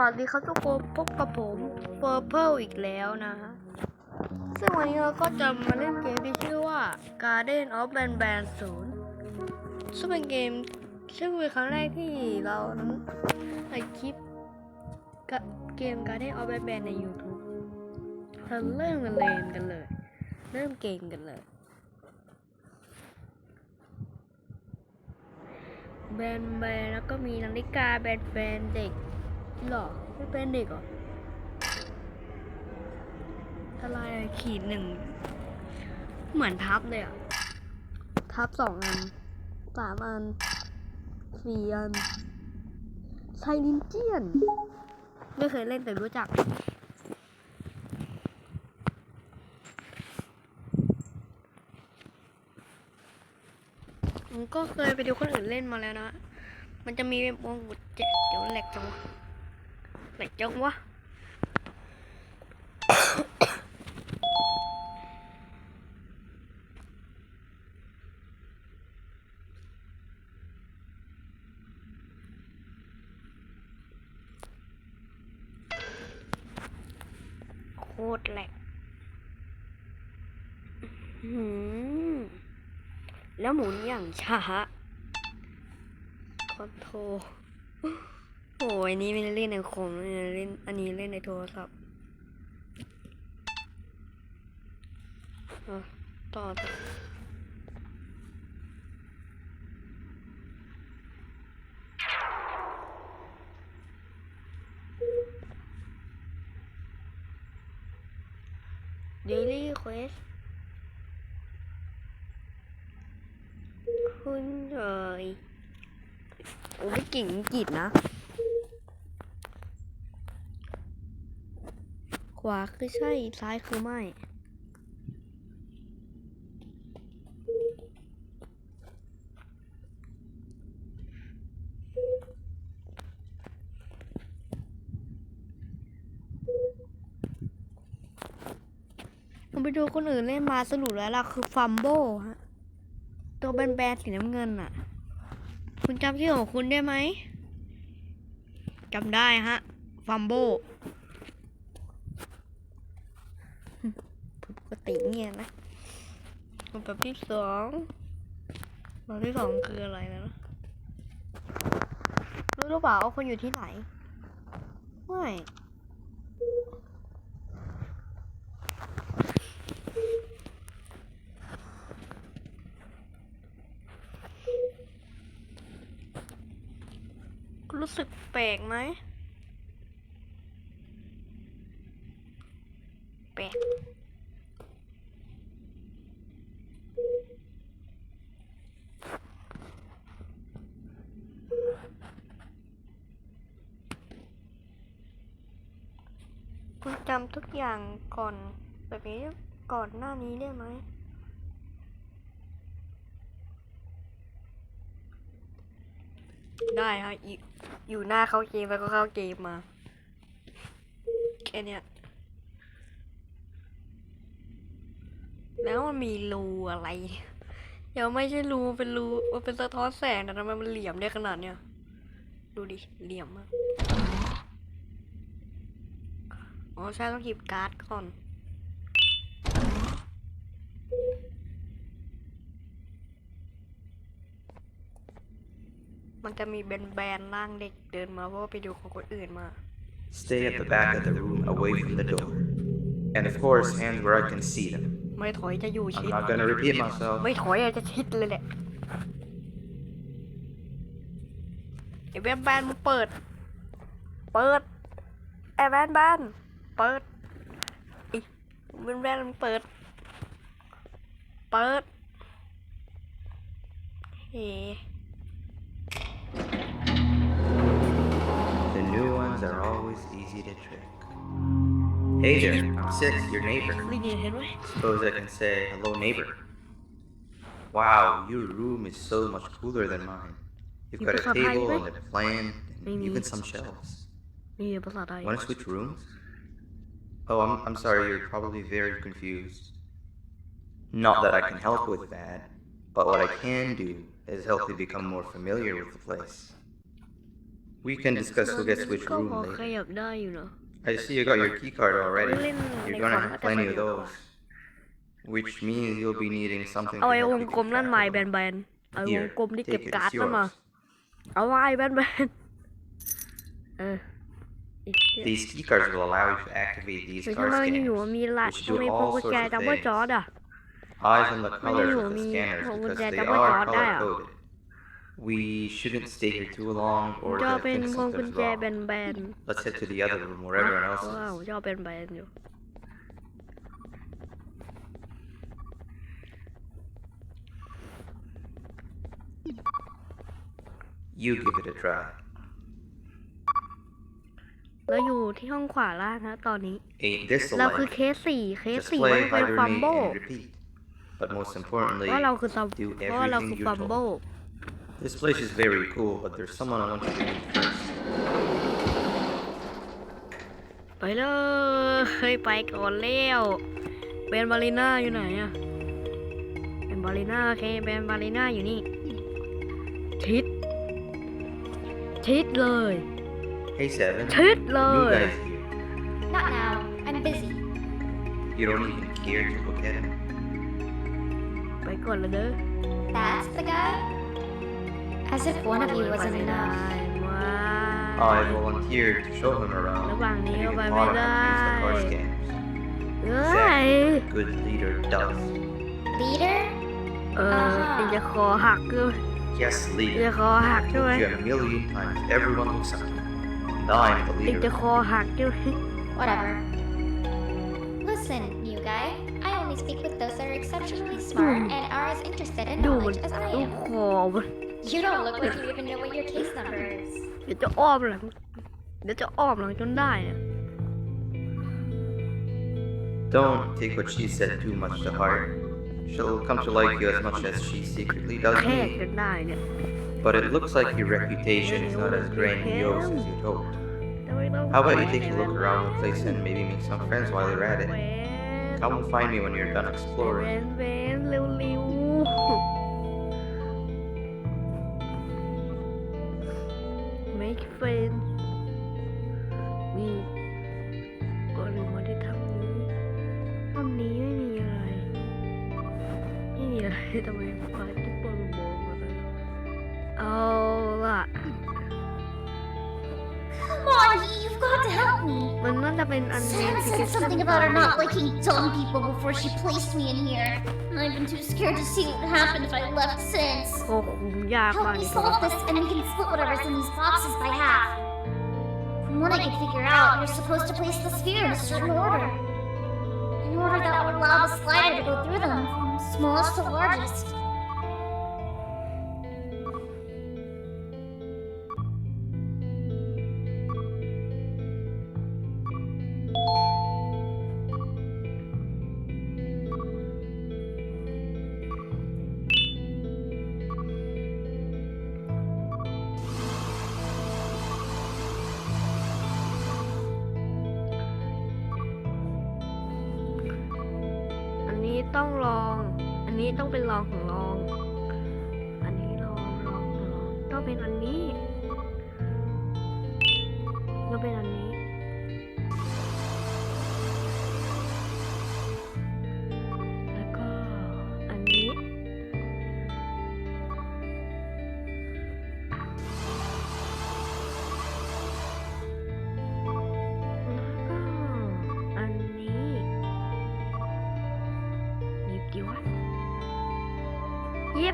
วัสดีครับทุกคนพบกับผม Purple อีกแล้วนะฮะ ซึ่งวันนี้เราก็จะมาเล่นเกมที่ชื่อว่า Garden of Ban Ban 0ซึ่งเป็นเกมซึ่งเป็นครั้งแรกที่เราอัดคลิปกะเกม Garden of Ban Ban ใน YouTube เราเริ่มกันเลยกันเลย เริ่มเกมกันเลย แบนแบนแล้วก็มีนาฬิกาแบนแบนเด็ก หรอไม่เป็นเด็กเหรออะไรขีดหนึ่ง เหมือนทับเลยอะทับสองอันสามอันสี่อันไซนินเจียน ไม่เคยเล่นแต่รู้จัก ผมก็เคยไปดูคนอื่นเล่นมาแล้วนะ มันจะมีวงกุดเจ็ดเดี๋ยวแหลกจังวะ แหลกจังวะโคตรแหลกแล้วหมุนอย่างช้าคอนโทร โอ้ยอันนี้ไม่ได้เล่นในคอมเลยนะเล่นอันนี้เล่นในโทรศัพท์อะต่อต่อเดลี่เควสคุณเอ๋ยโอ้ไม่เก่งอังกฤษนะ วาคือใช่ ซ้ายคือไม่ ผมไปดูคนอื่นเล่นมาสรุปแล้วล่ะ คือฟัมโบฮะ ตัวแบนๆสีน้ำเงินอะคุณจำชื่อของคุณได้ไหมจำได้ฮะ ฟัมโบปก ติเนี่ยนะแบบที่สองแบบที่สองคืออะไรนะรู้หรือเปล่าว่าคุณอยู่ที่ไหน ไม่รู้สึกแปลกไหมแปลกำทุกอย่างก่อนแบบนี้ก่อนหน้านี้ได้ไหมได้ฮะอยู่อยู่หน้าเข้าเกมแล้วก็เข้าเกมมาแค่เนี้ยแล้วมันมีรูอะไร เดี๋ยวไม่ใช่รูเป็นรูมันเป็นสะท้อนแสงแต่ทำไมมันเหลี่ยมได้ขนาดเนี้ย ดูดิ เหลี่ยมมาก อ๋อใช่ต้องหยิบการ์ดก่อนมันจะมีแบนๆร่างเด็กเดินมาเพราะว่าไปดูของคนอื่นมา Stay at the back of the room away from the door. And of course, hands where I can see them. ไม่ถอยจะอยู่ I'm ชิด not gonna repeat myself. ไม่ถอยอาจจะชิดเลยแหละไอ้แบนแบนมึงเปิด เปิดไอ้แบนแบน เปิดไอ้แบนแบนมึงเปิด เปิดเฮ้ The new ones are always easy to trick. Hey there, I'm Six, your neighbor. ได้ยินเห็นไหม Suppose I can say hello, neighbor. Wow, your room is so much cooler than mine. You've got a Because I table like- and a plant and Maybe. even some shelves. มีภาษาไทย Want to switch rooms? Oh, I'm, I'm sorry, you're probably very confused. Not that I can help with that, but what I can do is help you become more familiar with the place. We can discuss who gets which ก็พ room อข later. ยับได้อยู่เนอะ I see you got your key card already. Lin- You're Lin gonna còn have đã plenty tập of nhiều those. Which means you'll be needing something เอา to ไอ้ help ว you ง keep กลมนั่น track ไม้ of แ them. บนๆเอาวง Here, กลมที่เก็บ take it, การ์ด it's นั่นมา yours. เอาไม้แบนๆเอออีกเดี๋ยว These key cards will allow you to activate these หรือ card ทำไมอยู่ scanners. มีหลัก which ทำไม do พวง all กุญแจ sorts of จัมเบอร์ things. จอร์ดอ่ะ Eyes on the Why colors do of you the mean- scanners what because would that they double are dot color there? coded. We shouldn't stay here too long ผม or ชอบ get เป็นพวงกุญ something's แจ wrong. แบน Let's head to the other room ๆ where everyone else ว้าว is. ชอบเป็นแบนอยู่ You give it a try. เราอยู่ที่ห้องขวาล่างฮะตอนนี้ Ain't this a เราคือ life? เคสสี่เคส Just สี่มัน play, เป็น hibernate, ฟัมโบ and repeat. But most importantly, เพราะเราคือซัม do เพราะว่าเราคือ everything ฟั you're มโบ told. This place is very cool, but there's someone I want you to meet first. ไปเลยเฮ้ยไปก่อนแล้วเป็นบาลีน่าอยู่ไหนอะเป็นบาลีน่าโอเคเป็นบาลีน่าอยู่นี่ ทิศทิศเลย Hey, Seven. ทิศเล New ย guy's here. Not now. I'm busy. You don't even care to look at him. ไปก่อนเลยเด้อ That's the guy? As if one of you ไป wasn't ไม่ได้ enough. ว้า I volunteered to show him around. ระหว่างนี้ and ก็ you ไป can ไม่ taught him ได้ how to use the card scanners. เอ้ย Exactly. what a Good leader does. Leader? เออติจะคอหักเลย Yes, ติ leader. จะคอหักใช่ไหม You a million times. Everyone looks up to you. And I'm the ติจะ leader. คอหักใช่ไหม Whatever. Listen, new guy. I only speak with those that are exceptionally smart and are as interested in ดูมัน knowledge as I ดู am. คอมัน You don't look like you even know what your case number is. เดี๋ยวจะอ้อมหลัง เดี๋ยวจะอ้อมหลังจนได้เนี่ย Don't take what she said too much to heart. She'll come to like you as much as she secretly does แทกจ me. นได้เนี่ย But it looks like your reputation is not as grandiose as you'd hoped. ทำไมต้อง How about you take a look around the place and maybe make some friends while you're at it? แหวน Come and find me when you're done แหว exploring. นแหวนเร็วๆ make friend นี่ก็ลืมว่าที่ทำนี้ทำนี้ไม่มีอะไร ไม่มีอะไรทำไมฟ้า มันน่าจะเป็นอันนี้ Sam ที่ said something about her not liking dumb people before she placed me in here. And I've been too scared to see what would happen if I left since. โอ้โหยากมาก Help เล me ย solve this and we can split whatever's in these boxes by half. From what I can figure out, you're supposed to place the sphere in a certain order. An order that would allow the slider to go through them from smallest to largest. .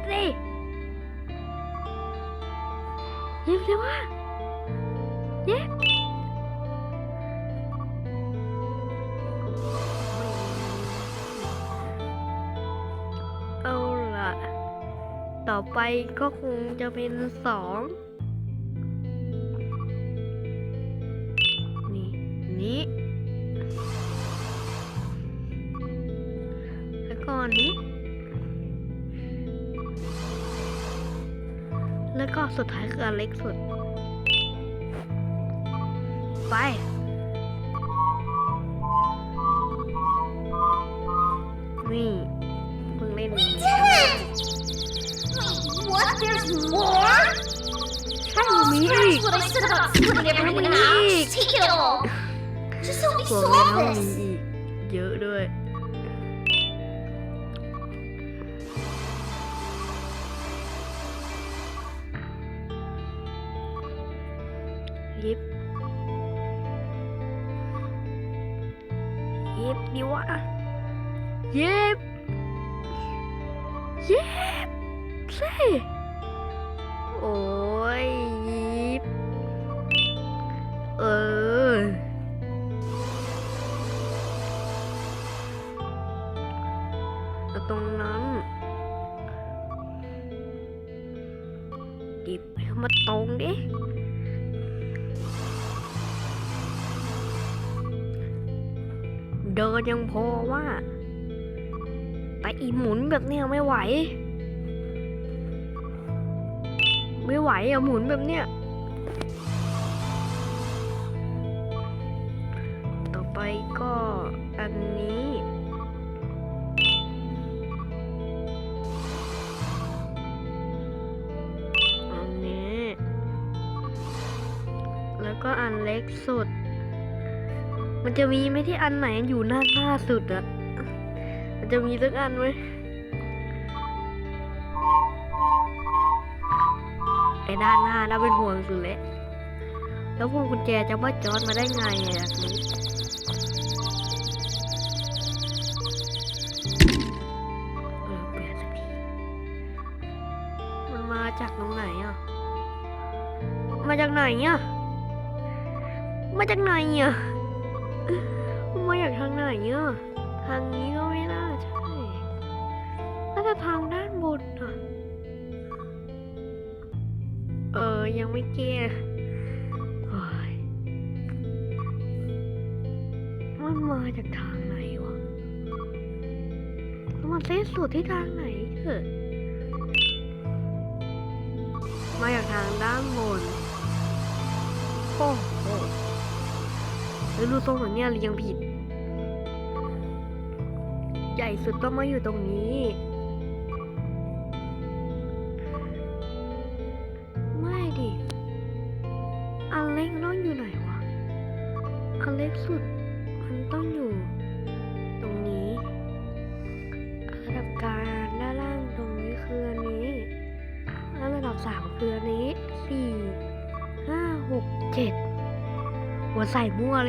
หยิบดิหยิบดิวะยิบเอาล่ะ ต่อไปก็คงจะเป็นสองนี่ นี้ แล้วก็อัน แล้วก็สุดท้ายคืออันเล็กสุด ไป นี่เพิ่งเล่น We did it! Wait, what? There's more? ใช่มีอีก That's what I said about never How gonna many? have. Just take it all. Just help me ห่วงเลย solve ต้องมี this. อีก เยอะด้วย ยิบดีวะยิบยิบใช่โอ้ ยังพอว่า แต่อีหมุนแบบเนี้ยไม่ไหว ไม่ไหวอะหมุนแบบเนี้ยต่อไปก็อันนี้อันนี้แล้วก็อันเล็กสุด มันจะมีไหมที่อันไหนอยู่หน้าหน้าสุดอะมันจะมีสักอันไหมไอ้ด้านหน้าน่าเป็นห่วงสุดเลยแล้วพวงกุญแจจะว่าจอดมาได้ไงอะอยากรู้มันมาจากตรงไหนอะ มาจากไหนอะ มาจากไหนอะ มันมาจากทางไหนอะทางนี้ก็ไม่น่าใช่น่าจะทางด้านบนอะเออ ยังไม่เก็ตเฮ้ยมันมาจากทางไหนวะมันเส้นสุดที่ทางไหนเถอะมาจากทางด้านบนโอ้ แล้วดูทรงของเนี้ยเรียงผิด ใหญ่สุดต้องมาอยู่ตรงนี้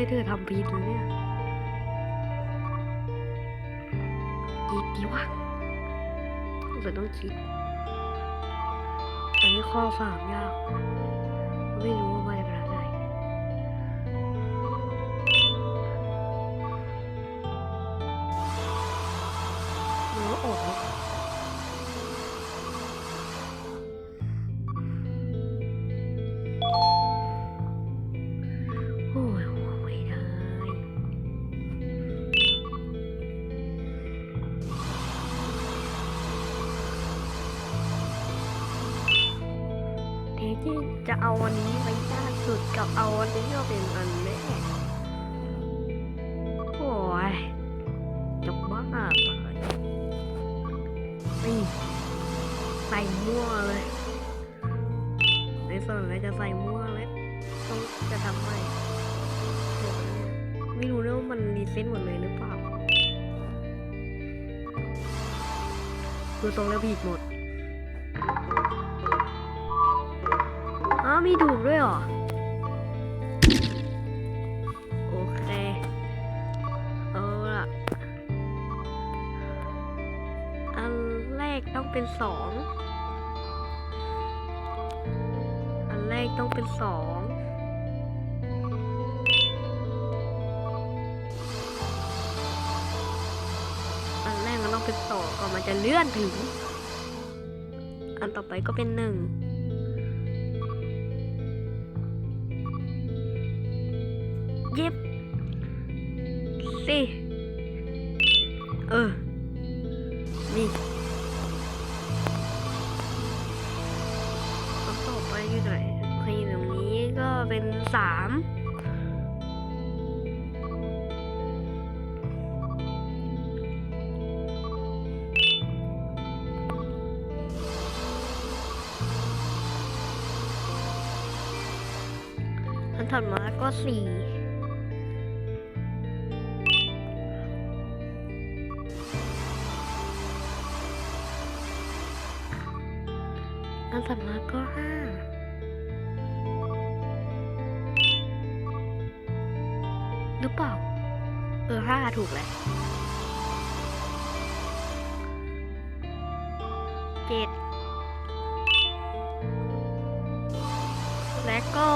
เลยเธอทำผิดเลยเนี่ยอีกดีวะเราต้องคิด อันนี้ข้อสามยาก ไม่รู้ วันนี้ไปยากสุดกับเอาวันนี้ก็เป็นอันแรกโอ้ยจบบ้าไปนี่ใส่มั่วเลย ในส่วนเลยจะใส่มั่วเลยต้องจะทำใหม่ไม่รู้นะว่ามันรีเซ็ตหมดเลยหรือเปล่าดูตรงแล้วผิดหมด มีถูกด้วยเหรอ โอเค เอาละอันแรกต้องเป็นสอง อันแรกต้องเป็นสองอันแรกมันต้องเป็นสองก่อนมันจะเลื่อนถึง อันต่อไปก็เป็นหนึ่ง ย็บสิเออ นี่ต่อไปอยู่ไหนโอเคตรงนี้ก็เป็นสามอันถัดมาก็สี่ อันถัดมาก็ห้าหรือเปล่า เออห้าถูกเลยเจ็ดและก็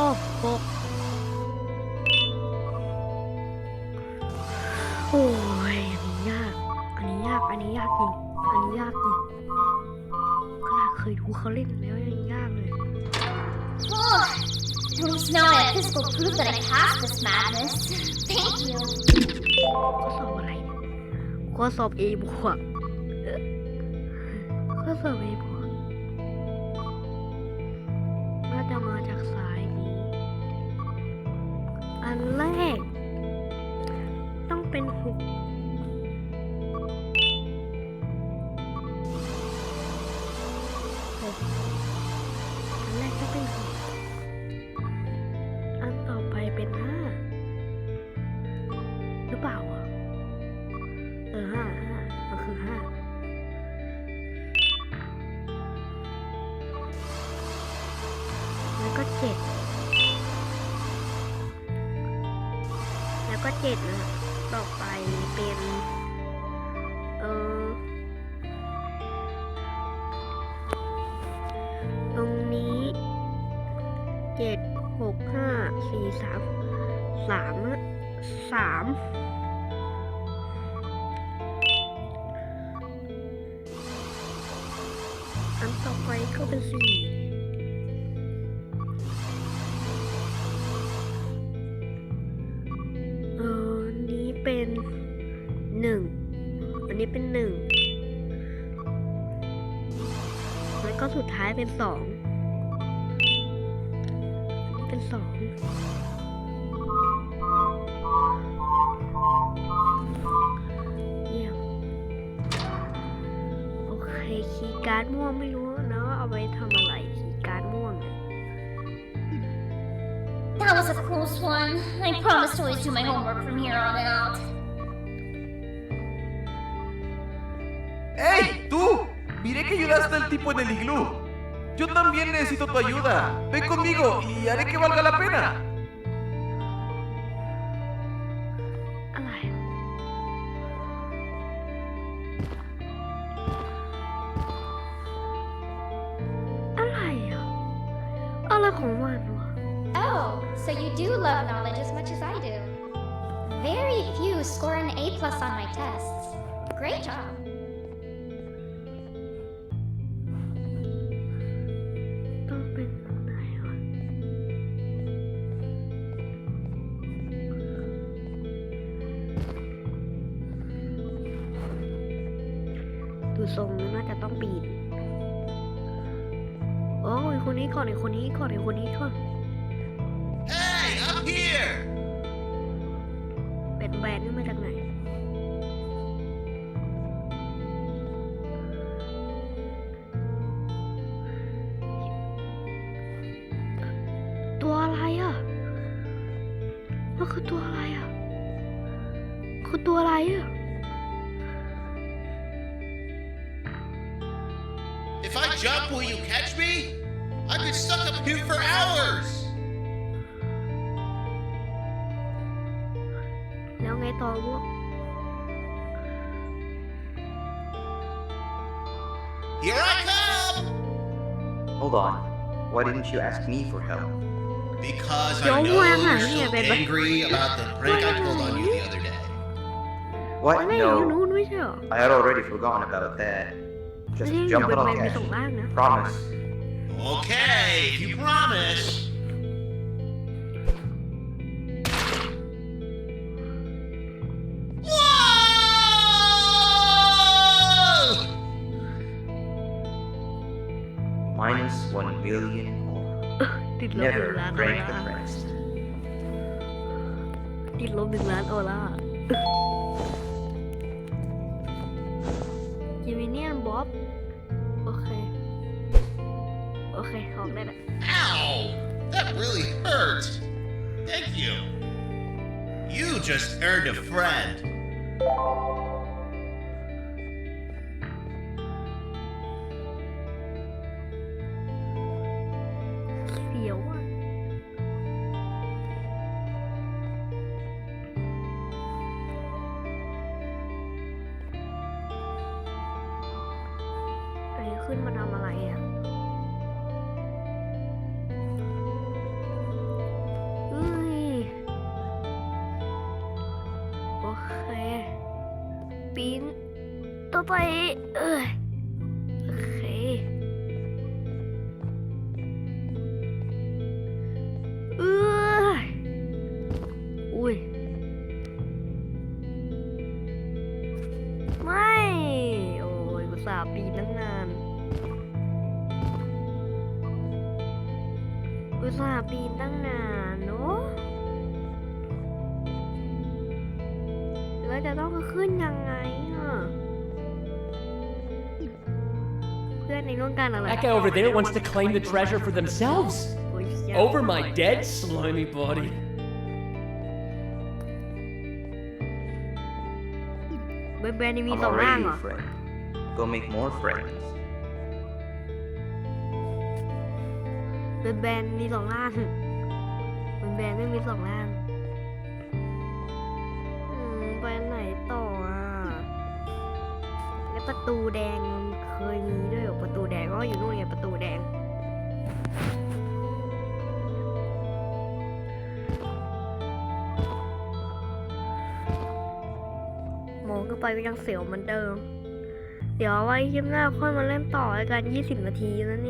physical proof that I passed this madness. Thank you. ข้อสอบอะไรข้อสอบ A บวกข้อสอบ A บวกน่าจะมาจากสายนี้ อันแรก แล้วก็เจ็ดแล้วก็เจ็ดนะต่อไปเป็นเออตรงนี้เจ็ดหกห้าสี่สามสามสามอันต่อไปก็เป็นสี่ ก็สุดท้ายเป็นสองเป็นสองเยี่ยมโอเคคีย์การ์ดม่วงไม่รู้นะว่าเอาไปทำอะไรคีย์การ์ดม่วงเนี่ย That was a close one. I promise to always do my homework from here on out. que ayudaste al tipo en el iglú. Yo también necesito tu ayuda. Ven conmigo y haré que valga la pena. Oh, so you do love knowledge as much as I do. Very few score an A plus on my tests. Great job. Been stuck up here for hours. แล้วไงต่อพวก Here I come! Hold on. Why didn't you ask me for help? Because I Don't know worry, you're yeah, so baby. angry about the prank I pulled on you the other day. มัน What? ไม่อยู่นู้ No. นไม่ใช่เหรอ I had already forgotten about that. ไม่ Just ใช่อยู่ jump เป็น and แบ I'll รนด์ไป catch ส่ง you. ล่างนะ Promise. Okay, if you promise. Whoa! Minus one million more. ติดลบหนึ่ Never งล้านออ break ร่า the rest. ติดลบหนึ่งล้ Okay, oh, hold a minute. Ow! That really hurt! Thank you. You just earned a friend. เคปีนต่อไป เอ้ย guy over there wants to claim the treasure for themselves. โอ้ยเชี่ย Over my dead slimy body. เบนแบนนี่มี I'm สองร่าง already เหรอ your friend. Go make more friends. เบนแบนมีสองร่างเบนแบนไม่มีสองร่าง อืม ไปไหนต่ออ่ะแล้วประตูแดงมันเคยมีด้วยเหรอ วย ประตูแดงก็อยู่นู่นไงประตูแดง มองขึ้นไปก็ยังเสียวเหมือนเดิม เดี๋ยวไว้คลิปหน้าค่อยมาเล่นต่อกัน 20 นาทีแล้วเนี่ย